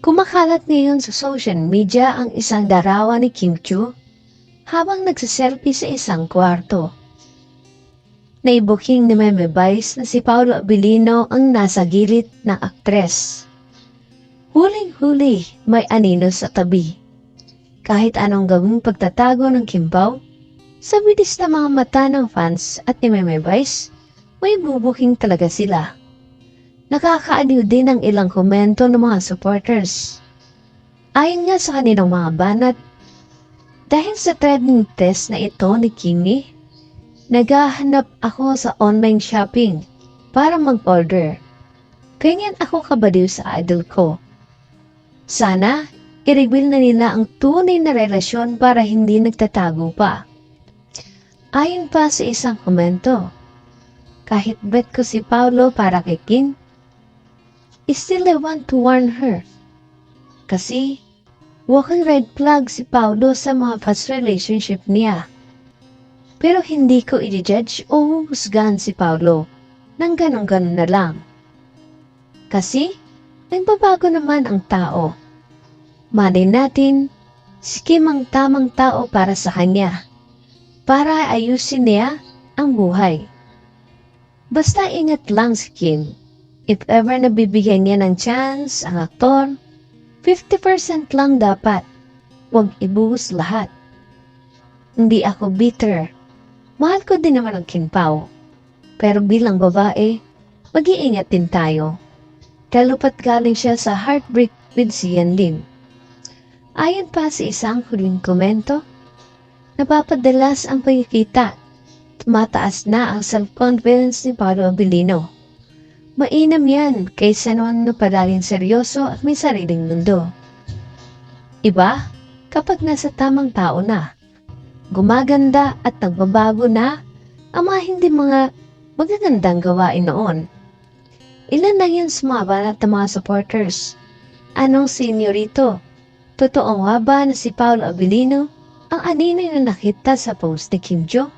Kumakalat ngayon sa social media ang isang darawa ni Kim Chu habang nagsiselfie sa isang kwarto. Naibuking ni Meme Vice na si Paolo Abilino ang nasa gilid ng aktres. Huling-huli may anino sa tabi. Kahit anong gawing pagtatago ng Kimpaw, sa bilis na mga mata ng fans at ni Meme Vice, may bubuking talaga sila. Nakakaaliw din ang ilang komento ng mga supporters. Ayon nga sa kanilang mga banat, dahil sa trending test na ito ni Kimi, naghahanap ako sa online shopping para mag-order. Ganyan ako kabaliw sa idol ko. Sana, i-reveal na nila ang tunay na relasyon para hindi nagtatago pa. Ayon pa sa isang komento, kahit bet ko si Paulo para kay Kim, still I want to warn her. Kasi, walking red flag si Paulo sa mga past relationship niya. Pero hindi ko i-judge o husgahan si Paulo nang ganun-ganun na lang. Kasi, nagbabago naman ang tao. Malay natin, si Kim ang tamang tao para sa kanya. Para ayusin niya ang buhay. Basta ingat lang si Kim. If ever nabibigyan niya ng chance ang aktor, 50% lang dapat. Huwag ibuhos lahat. Hindi ako bitter. Mahal ko din naman ang Kinpao. Pero bilang babae, mag-iingat din tayo. Kalupat galing siya sa heartbreak with si Yan Lim. Ayon pa sa isang huling komento, napapadalas ang pagkikita. Tumataas na ang self-confidence ni Paolo Abilino. Mainam yan kaysa naman na palaging seryoso at may sariling mundo. Iba, kapag nasa tamang tao na, gumaganda at nagbabago na ang mga hindi mga magagandang gawain noon. Ilan na yan sumaba at mga supporters. Anong senyorito? Totoo nga ba na si Paolo Abilino ang anino na nakita sa post ni Kim Jo?